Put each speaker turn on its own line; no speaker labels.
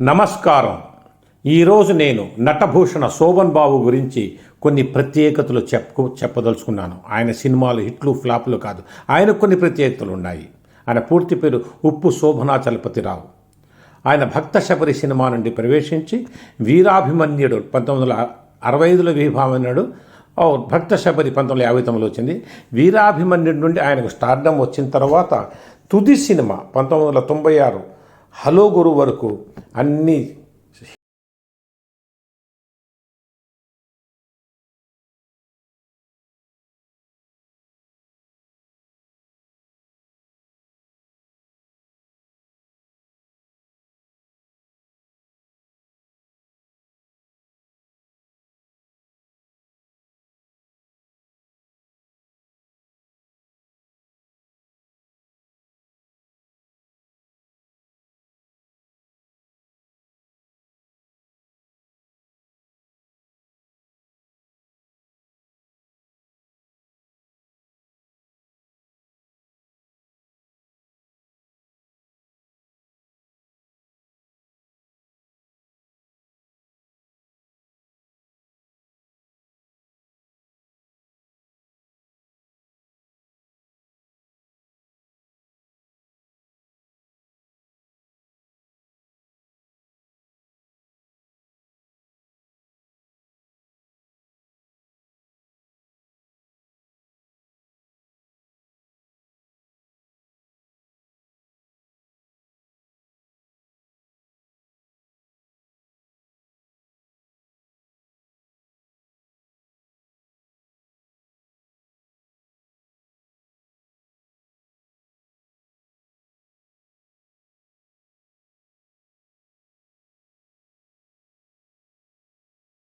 నమస్కారం. ఈరోజు నేను నటభూషణ శోభన్ బాబు గురించి కొన్ని ప్రత్యేకతలు చెప్పు చెప్పదలుచుకున్నాను. ఆయన సినిమాలు హిట్లు ఫ్లాపులు కాదు. ఆయన కొన్ని ప్రత్యేకతలు ఉన్నాయి. ఆయన పూర్తి పేరు ఉప్పు శోభనాచలపతిరావు ఆయన భక్త శబరి సినిమా నుండి ప్రవేశించి వీరాభిమన్యుడు పంతొమ్మిది వందల అరవై ఐదులో వీభామన్యుడు భక్త శబరి పంతొమ్మిది వందల యాభై తొమ్మిదిలో వచ్చింది. వీరాభిమన్యుడి నుండి ఆయనకు స్టార్డం వచ్చిన తర్వాత తుది సినిమా పంతొమ్మిది వందల తొంభై ఆరు హలో గురు వరకు అన్నీ